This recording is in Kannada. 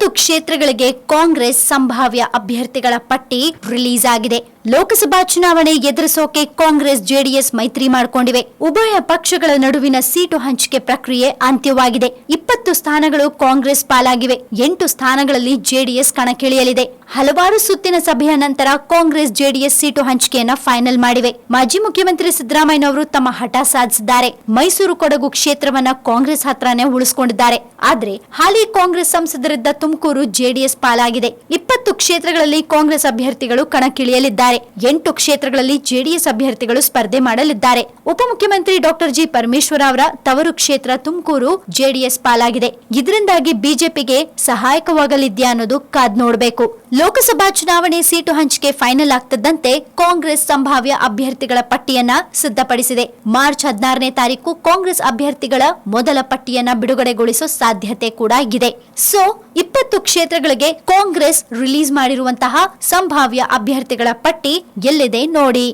ಇಪ್ಪತ್ತು ಕ್ಷೇತ್ರಗಳಿಗೆ ಕಾಂಗ್ರೆಸ್ ಸಂಭಾವ್ಯ ಅಭ್ಯರ್ಥಿಗಳ ಪಟ್ಟಿ ರಿಲೀಸ್ ಆಗಿದೆ. ಲೋಕಸಭಾ ಚುನಾವಣೆ ಎದುರಿಸೋಕೆ ಕಾಂಗ್ರೆಸ್ ಜೆಡಿಎಸ್ ಮೈತ್ರಿ ಮಾಡಿಕೊಂಡಿವೆ. ಉಭಯ ಪಕ್ಷಗಳ ನಡುವಿನ ಸೀಟು ಹಂಚಿಕೆ ಪ್ರಕ್ರಿಯೆ ಅಂತ್ಯವಾಗಿದೆ. ಇಪ್ಪತ್ತು ಸ್ಥಾನಗಳು ಕಾಂಗ್ರೆಸ್ ಪಾಲಾಗಿವೆ. ಎಂಟು ಸ್ಥಾನಗಳಲ್ಲಿ ಜೆಡಿಎಸ್ ಕಣಕ್ಕಿಳಿಯಲಿದೆ. ಹಲವಾರು ಸುತ್ತಿನ ಸಭೆಯ ನಂತರ ಕಾಂಗ್ರೆಸ್ ಜೆಡಿಎಸ್ ಸೀಟು ಹಂಚಿಕೆಯನ್ನ ಫೈನಲ್ ಮಾಡಿವೆ. ಮಾಜಿ ಮುಖ್ಯಮಂತ್ರಿ ಸಿದ್ದರಾಮಯ್ಯ ಅವರು ತಮ್ಮ ಹಠ ಸಾಧಿಸಿದ್ದಾರೆ. ಮೈಸೂರು ಕೊಡಗು ಕ್ಷೇತ್ರವನ್ನ ಕಾಂಗ್ರೆಸ್ ಹತ್ರನೇ ಉಳಿಸಿಕೊಂಡಿದ್ದಾರೆ. ಆದ್ರೆ ಹಾಲಿ ಕಾಂಗ್ರೆಸ್ ಸಂಸದರಿದ್ದ ತುಮಕೂರು ಜೆಡಿಎಸ್ ಪಾಲಾಗಿದೆ. ಇಪ್ಪತ್ತು ಕ್ಷೇತ್ರಗಳಲ್ಲಿ ಕಾಂಗ್ರೆಸ್ ಅಭ್ಯರ್ಥಿಗಳು ಕಣಕ್ಕಿಳಿಯಲಿದ್ದಾರೆ. ಎಂಟು ಕ್ಷೇತ್ರಗಳಲ್ಲಿ ಜೆಡಿಎಸ್ ಅಭ್ಯರ್ಥಿಗಳು ಸ್ಪರ್ಧೆ ಮಾಡಲಿದ್ದಾರೆ. ಉಪಮುಖ್ಯಮಂತ್ರಿ ಡಾಕ್ಟರ್ ಜಿ ಪರಮೇಶ್ವರ ಅವರ ತವರು ಕ್ಷೇತ್ರ ತುಮಕೂರು ಜೆಡಿಎಸ್ ಪಾಲಾಗಿದೆ. ಇದರಿಂದಾಗಿ ಬಿಜೆಪಿಗೆ ಸಹಾಯಕವಾಗಲಿದ್ಯಾ ಅನ್ನೋದು ಕಾದ್ ನೋಡಬೇಕು. ಲೋಕಸಭಾ ಚುನಾವಣೆ ಸೀಟು ಹಂಚಿಕೆ ಫೈನಲ್ ಆಗ್ತದಂತೆ ಕಾಂಗ್ರೆಸ್ ಸಂಭಾವ್ಯ ಅಭ್ಯರ್ಥಿಗಳ ಪಟ್ಟಿಯನ್ನ ಸಿದ್ಧಪಡಿಸಿದೆ. ಮಾರ್ಚ್ ಹದಿನಾರನೇ ತಾರೀಕು ಕಾಂಗ್ರೆಸ್ ಅಭ್ಯರ್ಥಿಗಳ ಮೊದಲ ಪಟ್ಟಿಯನ್ನ ಬಿಡುಗಡೆಗೊಳಿಸೋ ಸಾಧ್ಯತೆ ಕೂಡ ಇದೆ. ಸೊ ಇಪ್ಪತ್ತು ಕ್ಷೇತ್ರಗಳಿಗೆ ಕಾಂಗ್ರೆಸ್ ರಿಲೀಸ್ ಮಾಡಿರುವಂತಹ ಸಂಭಾವ್ಯ ಅಭ್ಯರ್ಥಿಗಳ ಪಟ್ಟಿ ಎಲ್ಲಿದೆ ನೋಡಿ.